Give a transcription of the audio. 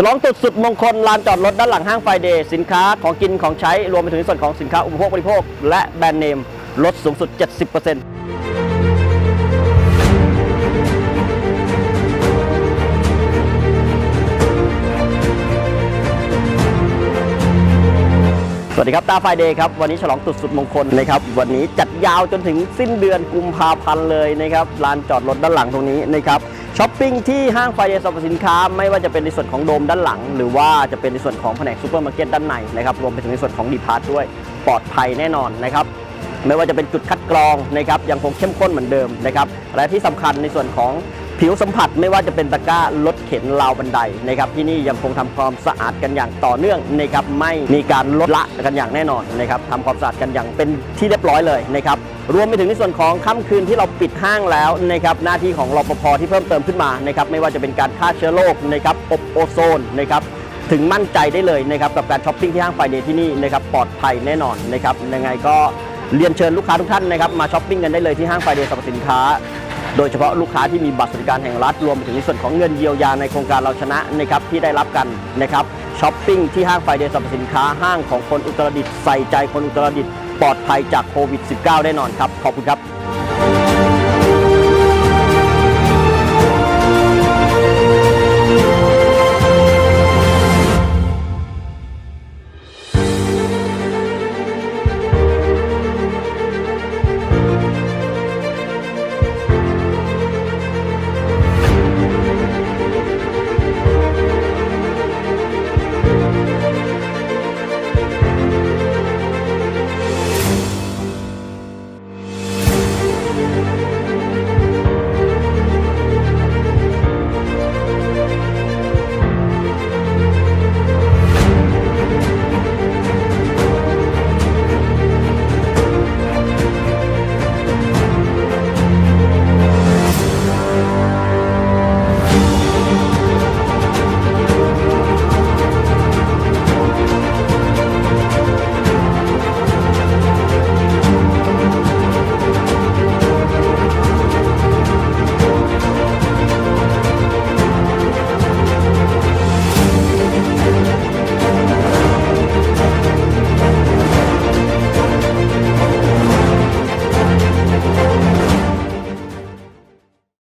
ฉลองจุดสุดมงคลลานจอดรถด้านหลังห้างไฟเดย์สินค้าของกินของใช้ รวมไปถึงส่วนของสินค้าอุปโภคบริโภค และแบรนด์เนม ลดสูงสุด 70%สวัสดีครับตาไฟเดย์ครับวันนี้ฉลองตุดสุดมงคลนะครับวันนี้จัดยาวจนถึงสิ้นเดือนกุมภาพันธ์เลยนะครับลานจอดรถด้านหลังตรงนี้นะครับ ช้อปปิ้งที่ห้างไฟเดย์สรรพสินค้า ไม่ว่าจะเป็นในส่วนของโดมด้านหลัง หรือว่าจะเป็นในส่วนของแผนกซูเปอร์มาร์เก็ตด้านในนะครับรวมไปถึงในส่วนของดีพาร์ทด้วยปลอดภัยแน่นอนนะครับไม่ว่าจะเป็นจุดคัดกรองนะครับยังคงเข้มข้นเหมือนเดิมนะครับและที่สำคัญในส่วนของ ผิวสัมผัสไม่ว่าจะเป็นตะกร้ารถเข็นราวบันไดนะครับที่นี่ยังคงทำความสะอาดกันอย่างต่อเนื่องนะครับไม่มีการลดละกันอย่างแน่นอนนะครับทำความสะอาดกันอย่างเป็นที่เรียบร้อยเลยนะครับรวมไปถึงในส่วนของค่ำคืนที่เราปิดห้างแล้วนะครับหน้าที่ของรปภที่เพิ่มเติมขึ้นมานะครับไม่ว่าจะเป็นการฆ่าเชื้อโรคนะครับอบโอโซนนะครับถึงมั่นใจได้เลยนะครับกับการช้อปปิ้งที่ห้างไฟเดย์ที่นี่นะครับปลอดภัยแน่นอนนะครับยังไงก็เรียนเชิญลูกค้าทุกท่านนะครับมาช้อปปิ้งกันได้เลยที่ห้างไฟเดย์สรรพสินค้า โดยเฉพาะลูกค้าที่มีบัตรสวัสดิการแห่งรัฐรวมไปถึงในส่วนของเงินเยียวยาในโครงการเราชนะนะครับที่ได้รับกันนะครับช้อปปิ้งที่ห้างไฟเดย์สรรพสินค้าห้างของคนอุตรดิตถ์ใส่ใจคนอุตรดิตถ์ปลอดภัยจากโควิด -19 แน่นอนครับ ขอบคุณครับ